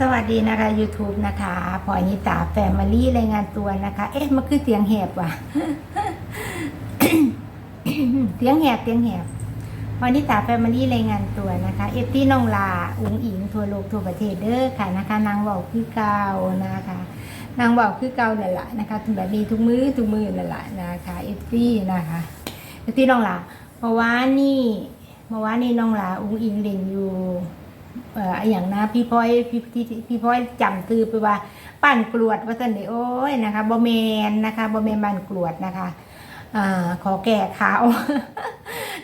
สวัสดีนะคะ YouTube นะคะพลอยนิตาแฟมิลี่รายงานตัวนะคะ เอ๊ะมันคือเสียงแหบว่ะเสียงแหบเสียงแหบพลอยนิตาแฟมิลี่รายงานตัวนะคะ เอฟที่น้องลาอุ๋งอิงทั่วโลกทั่วประเทศเด้อค่ะนะคะ นางบอกคือเก่านะคะ นางบอกคือเก่านั่นแหละนะคะแบบนี้ทุกมือทุกมือนั่นแหละนะคะเอฟที่นะคะเอฟที่น้องลาเมื่อวานนี่เมื่อวานนี่น้องลาอุ๋งอิงเล่นอยู่ เอ่ออย่างนะพี่พ้อยพี่พี่พี่พ้อยจำตือไปว่าปั้นกรวดว่าสันเดโอ้ยนะคะบอเมนนะคะบอเมนบ้านกรวดนะคะอ่าขอแก่ขาว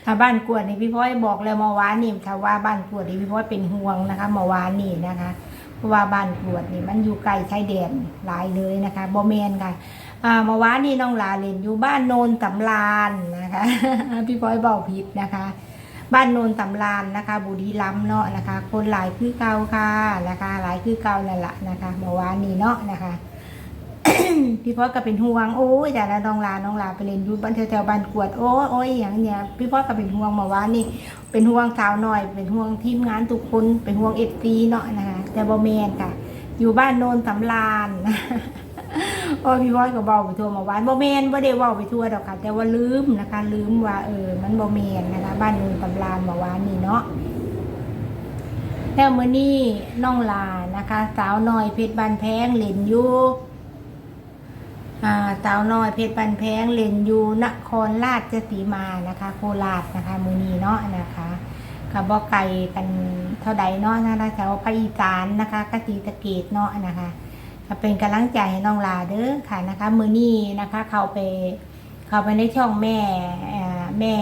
ถ้าบ้านกรวดนี่พี่พ้อยบอกแล้วมื่อวานนี่ถ้าว่าบ้านกรวดนี่พี่พ้อยเป็นห่วงนะคะมื่อวานนี่นะคะเพราะว่าบ้านกรวดนี่มันอยู่ไกลชายแดนหลายเลยนะคะบอเมนค่ะอ่ามื่อวานนี่น้องลาเล่นอยู่บ้านโนนตำลานนะคะพี่พ้อยบอกผิดนะคะ บ้านโนนตำลานนะคะ บุรีรัมย์เนาะนะคะ คนหลายคือเก่าค่ะนะคะ หลายคือเก่านั่นแหละนะคะเมื่อวานนี้เนาะนะคะพี่พ่อก็เป็นห่วงโอ้ยแต่ละน้องลาน้องลาไปเล่นอยู่บ้านแถวๆบ้านกวดโอ้ยโอ้ยอย่างเนี้ยพี่พ่อก็เป็นห่วงเมื่อวานนี่ เป็นห่วงสาวหน่อย เป็นห่วงทีมงานทุกคนเป็นห่วงเอฟซีเนาะนะคะแต่บอแมนค่ะ อยู่บ้านโนนตำลาน โอ้พี่พ่อยก็เบาไปทั่วเมื่อวานบอแมนบ่ได้เบาไปทั่วดอกค่ะ แต่ว่าลืมนะคะ ลืมว่าเออมันบอแมนนะคะ บ้านโนนตำลานเมื่อวานนี่เนาะแล้วมื้อนี้น้องลานะคะ สาวน้อยเพชรบันแพงเล่นอยู่อ่าสาวน้อยเพชรบันแพงเล่นอยู่นครราชสีมานะคะ โคราชนะคะมื้อนี้เนาะนะคะกับบ่ไกลกันเท่าใดเนาะนะคะแถวภาคอีสานนะคะกะสีตะเกตเนาะนะคะ เป็นกำลังใจให้น้องลาเด้อค่ะนะคะมือนี้นะคะ เข้าไปเข้าไปในช่องแม่แม่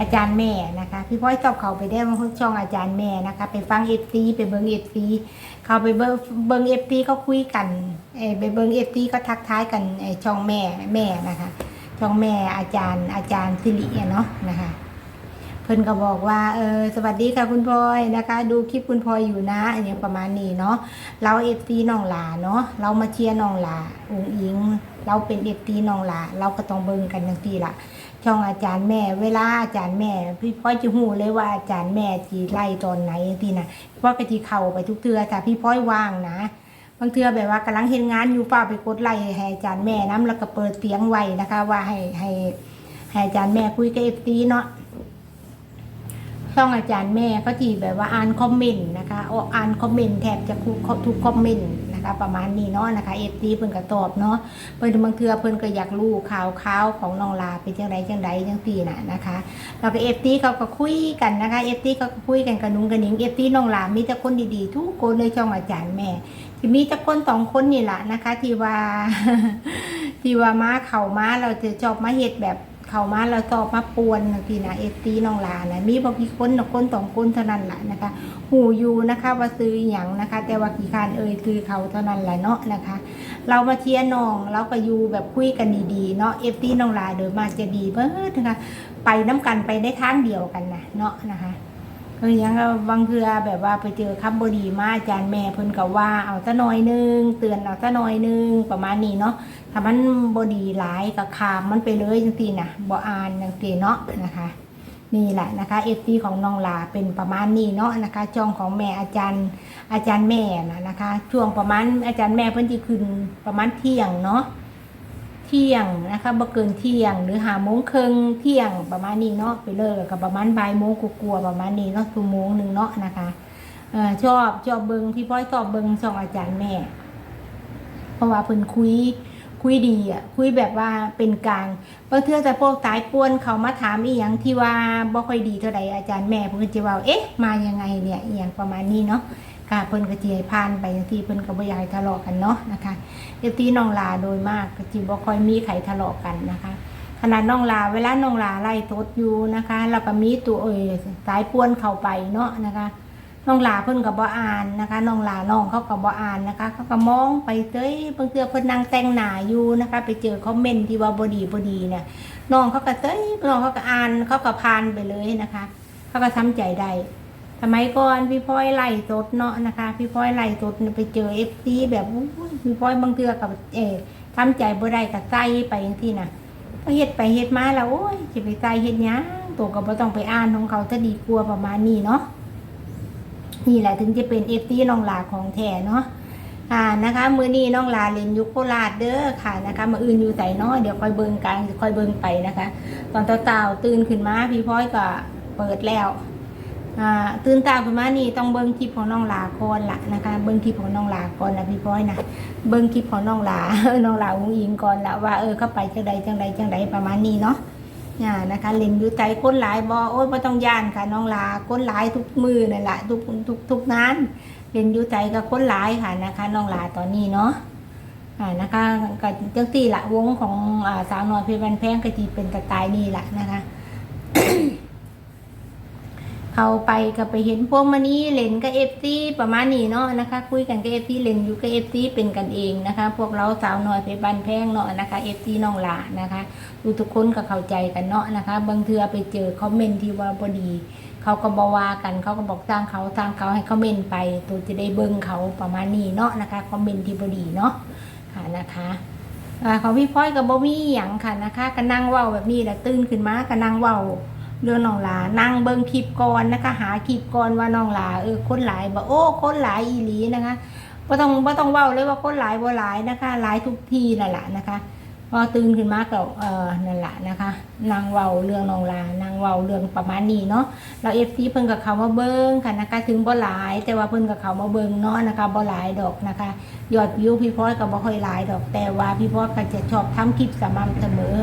อาจารย์แม่นะคะ พี่พ้อยชอบเขาไปได้ช่องอาจารย์แม่นะคะ ไปฟังเอฟซีไปเบิงเอฟซีเขาไปเบิงเบิงเอฟซีเขาคุยกันไปเบิงเอฟซีก็ทักท้ายกันช่องแม่แม่นะคะ ช่องแม่อาจารย์อาจารย์สิริเนาะนะคะ เพิ่นก็บอกว่าเออสวัสดีค่ะคุณพลอยนะคะ ดูคลิปคุณพลอยอยู่นะอย่างประมาณนี้เนาะเราเอฟซีน้องหลาเนาะเรามาเชียร์น้องหลาอุ้งอิง เราเป็นเอฟซีน้องหลาเราก็ต้องเบิ่งกันทั้งทีละช่องอาจารย์แม่ เวลาอาจารย์แม่ พี่พ้อยจะหูเลยว่าอาจารย์แม่จีไล่ตอนไหนทีนะพี่พ้อยก็จีเข้าไปทุกเทือแต่พี่พ้อยว่างนะบางเทือแบบว่ากำลังเห็นงานอยู่เปล่าไปกดไล่ให้อาจารย์แม่น้ำแล้วก็เปิดเสียงไว้นะคะ ว่าให้ให้ให้อาจารย์แม่คุยกับเอฟซีเนาะ ช่องอาจารย์แม่ก็จีแบบว่าอ่านคอมเมนต์นะคะออกอ่านคอมเมนต์แทบจะทุกทุกคอมเมนต์นะคะประมาณนี้เนาะนะคะเอฟซีเพิ่นก็ตอบเนาะเพิ่นบางเทือเพิ่นก็อยากรู้ข่าวข่าวของน้องลาเป็นจังไดจังไดจังซี่น่ะนะคะแล้วก็เอฟซีเขาก็คุยกันนะคะเอฟซีเขาก็คุยกันกับนุ้งกับหนิงเอฟซีน้องลามีแต่คนดีๆ ทุกคนในช่องอาจารย์แม่ที่มีแต่คนสองคนนี่แหละนะคะ ที่ว่าที่ว่ามาเข่ามาเราจะชอบมาเฮ็ดแบบ เขามาแล้วตอบมาปวนบางทีนะเอฟตีน้องลานะมีบางทีคนนะคนสองคนเท่านั้นแหละนะคะ หูอยู่นะคะว่าซื้ออย่างนะคะ แต่ว่ากี่คานเอ่ยคือเขาเท่านั้นแหละเนาะนะคะ เรามาเชียร์น้องเราก็อยู่แบบคุยกันดีๆเนาะเอฟตีน้องลาเดยมาจะดีเบิดนะคะ ไปน้ำกันไปได้ทางเดียวกันนะเนาะนะคะ เออยังก็บางเทือแบบว่าไปเจอคำบดีมาอาจารย์แม่เพิ่นก็ว่าเอาซะหน่อยหนึงเตือนเอาซะหน่อยหนึงประมาณนี้เนาะถ้ามันบดีหลายก็คามมันไปเลยจังซี่นะบ่อ่านจังซี่เนาะนะคะนี่แหละนะคะเอฟซีของน้องลาเป็นประมาณนี้เนาะนะคะจองของแม่อาจารย์อาจารย์แม่นะนะคะ ช่วงประมาณอาจารย์แม่เพิ่นที่ขึ้นประมาณเที่ยงเนาะ เที่ยงนะคะบ่เกินเที่ยง หรือหาโมงครึ่งเที่ยงประมาณนี้เนาะไปเลิกกับประมาณบ่ายโมงกลัวๆประมาณนี้เนาะชั่วโมงหนึ่งเนาะนะคะเออชอบชอบเบิงพี่พ้อยชอบเบิงช่องอาจารย์แม่ เพราะว่าเพิ่นคุยคุยดีอะคุยแบบว่าเป็นกลางบางเทื่อแต่พวกตายป่วนเขามาถามอีหยังที่ว่าบ่ค่อยดีเท่าใดอาจารย์แม่เพิ่นจะว่าเอ๊ะมายังไงเนี่ยอีหยังประมาณนี้เนาะ ค่ะเพิ่นก็สิให้ผ่านไปจังซี่เพิ่นก็บ่อยากทะเลาะกันเนาะนะคะเดี๋ยวตีน้องลาโดยมากก็สิบ่ค่อยมีใครทะเลาะกันนะคะ ขนาดน้องลาเวลาน้องลาไล่ตดอยู่นะคะ แล้วก็มีตัวเอ่ยสายป่วนเข้าไปเนาะนะคะน้องลาเพิ่นกับบ่อ่านนะคะน้องลาน้องเขากับบ่อ่านนะคะ เขาก็มองไปเต้ยบางเทื่อเพิ่นนั่งแต่งหน้าอยู่นะคะ ไปเจอคอมเมนต์ที่ว่าบ่ดีบ่ดีเนี่ยน้องเขาก็เต้ยน้องเขาก็อ่านเขาก็ผ่านไปเลยนะคะ เขาก็ทำใจได้ สมัยก่อนพี่พ้อยไล่ตดเนาะนะคะ พี่พ้อยไล่ตดไปเจอเอฟซีแบบอุ้ยพี่พ้อยบางเทือกับเออทำใจบ่ได้ก็ใส่ไปอย่างที่น่ะก็เฮ็ดไปเฮ็ดมาแล้วโอ้ยสิไปใส่เฮ็ดยังตัวก็บ่ต้องไปอ่านของเขาถ้าดีกลัวประมาณนี้เนาะนี่แหละถึงจะเป็นเอฟซีน้องหลาของแท้เนาะอ่านะคะมือนี้น้องลาเรียนยุคโคราชเด้อค่ะนะคะมืออื่นอยู่ใส่เนาะเดี๋ยวคอยเบิงกันคอยเบิงไปนะคะ ตอนเต่าตื่นขึ้นมาพี่พ้อยก็เปิดแล้ว ตื่นตาขึ้นมานี่ต้องเบิ้งคลิปของน้องลาก่อนละนะคะ เบิ้งคลิปของน้องลาก่อนนะพี่พ้อยนะเบิ้งคลิปของน้องลาน้องลาอุ้งอิงก่อนละว่าเออเข้าไปจังใดจังใดจังใดประมาณนี้เนาะอ่านะคะเล่นอยู่ใจก้นหลายบอโอ้ยไม่ต้องย่านค่ะน้องลาก้นหลายทุกมือนั่นแหละทุกทุกทุกงานเล่นอยู่ใจกับก้นหลายค่ะนะคะ น้องลาตอนนี้เนาะอ่านะคะก็จังสี่ละวงของอสาวน้อยเพชรบันแพงก็จีเป็นสไตล์นี่แหละนะคะ เขาไปก็ไปเห็นพวกมานี้เล่นกับเอฟซีประมาณนี้เนาะนะคะ คุยกันกับเอฟซีเล่นอยู่กับเอฟซีเป็นกันเองนะคะ พวกเราสาวน้อยเพชรบันแพงเนาะนะคะเอฟซีน้องหลานะคะดูทุกคนก็เข้าใจกันเนาะนะคะ บางเทือไปเจอคอมเมนต์ที่ว่าบดีเขาก็บอว่ากันเขาก็บอกสร้างเขาสร้างเขาให้คอมเมนต์ไป ตัวจะได้เบิ้งเขาประมาณนี้เนาะนะคะคอมเมนต์ที่บดีเนาะค่ะนะคะอ่าของพี่พ้อยกับบมีอหย่างค่ะนะคะก็นั่งเว้าแบบนี้แหละตื่นขึ้นมาก็นั่งเว้า เรื่องน้องหลานั่งเบิ้งคลิปก่อนนะคะ หาคลิปก่อนว่าน้องหลาเออคนหลายบอกโอ้คนหลายอีหลีนะคะบ่ต้องบ่ต้องเว้าเลยว่าคนหลายบ่หลายนะคะ หลายทุกทีนั่นแหละนะคะ พอตื่นขึ้นมาก็เออนั่นแหละนะคะ นางเวาเรื่องนองลานางเวาเรื่องประมาณนี้เนาะเราเอฟซีเพิ่นกับเขามาเบิ่งค่ะนะคะ ถึงบ่หลาย แต่ว่าเพิ่นกับเขามาเบิ่งเนาะนะคะบ่หลายดอกนะคะยอดวิวพี่พอก็บ่ค่อยหลายดอกแต่ว่าพี่พอยก็จะชอบทำคลิปสม่ำเสมอ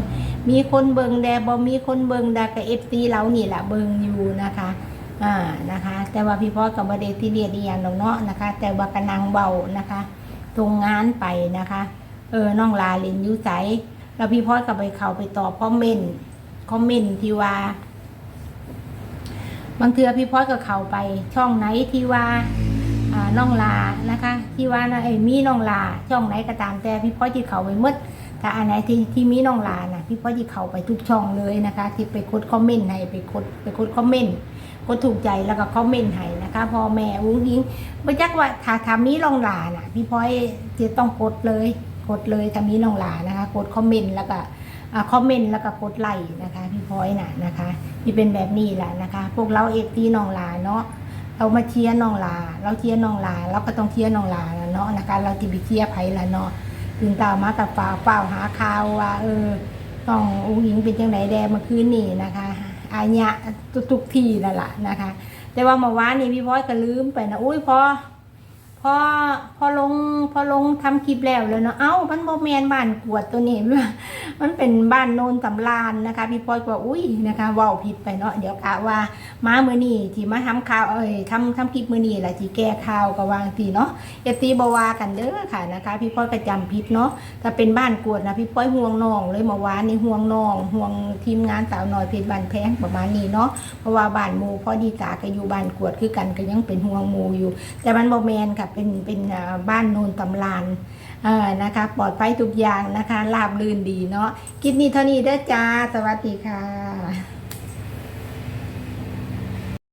มีคนเบิ้งแดบ่มีคนเบิ้งดากับเอฟซีเรานี่แหละเบิ้งอยู่นะคะอ่านะคะ แต่ว่าพี่พ่อกับบเดที่เรียนอีหยังดอกเนาะนะคะ แต่ว่ากำลังเบานะคะตรงงานไปนะคะ เออน้องลาเรนอยูใสแล้วพี่พ่อก็ไปเข้าไปตอบคอมเมนต์คอมเมนต์ที่ว่า บางเทือพี่พ่อก็เข้าไป ช่องไหนที่ว่าอ่าน้องลานะคะ ที่ว่านะไอ้มีน้องลาช่องไหนก็ตามแต่พี่พ่อที่เขาไปหมดถ้าอันไหนที่ที่มีน้องลานะพี่พ่อที่เขาไปทุกช่องเลยนะคะ ที่ไปกดคอมเมนต์ให้ไปกดไปกดคอมเมนต์กดถูกใจแล้วก็คอมเมนต์ให้นะคะพอแม่วุ้งยิงไม่จักว่าถ้าทำมีน้องลาน่ะพี่พอยจะต้องกดเลย กดเลยถ้ามีน้องหลานะคะกดคอมเมนต์แล้วก็คอมเมนต์แล้วก็กดไลค์นะคะพี่พลอยน่ะนะคะที่เป็นแบบนี้แหละนะคะ พวกเราเอฟตีน้องหลาเนาะเรามาเชียร์น้องลา เราเชียร์น้องลาเราก็ต้องเชียร์น้องลาเนาะนะคะเราจะไปเชียร์ไผ่ละเนาะถึงตามมากับฝ่าเฝ้าหาข่าวว่าเออต้องอุ้งหญิงเป็นจังไหนแดเมื่อคืนนี่นะคะอาญะทุกทุกๆที่นั่นแหละนะคะ แต่ว่าเมื่อวานนี่พี่พ้อยก็ลืมไปนะอุ้ยพอ พอพอลงพอลงทำคลิปแล้วเลยเนาะเอ้ามันโมแมนบ้านกวดตัวนี้มันเป็นบ้านโนนสำรานนะคะ พี่พ้อยก็ว่าอุ้ยนะคะว้าผิดไปเนาะเดี๋ยวกะว่ามามือนี่ที่มาทำข่าวเอ้ยทำทำคลิปมือนี่แหละที่แก้ข่าวก็วางทีเนาะเอตีบวากันเด้อค่ะนะคะ พี่พ้อยก็จำผิดเนาะถ้าเป็นบ้านกวดนะพี่พ้อยห่วงน้องเลยเมื่อวานนี่ห่วงน้องห่วงทีมงานสาวน้อยเพชรบานแพงประมาณนี้เนาะเพราะว่าบ้านมูพ่อดีตาก็อยู่บ้านกวดคือกันก็ยังเป็นห่วงมูอยู่ แต่มันโมแมนค่ะเป็นเป็นบ้านโนนตำลานเออนะคะ ปลอดภัยทุกอย่างนะคะราบรื่นดีเนาะคลิปนี้เท่านี้เด้อจ้า สวัสดีค่ะ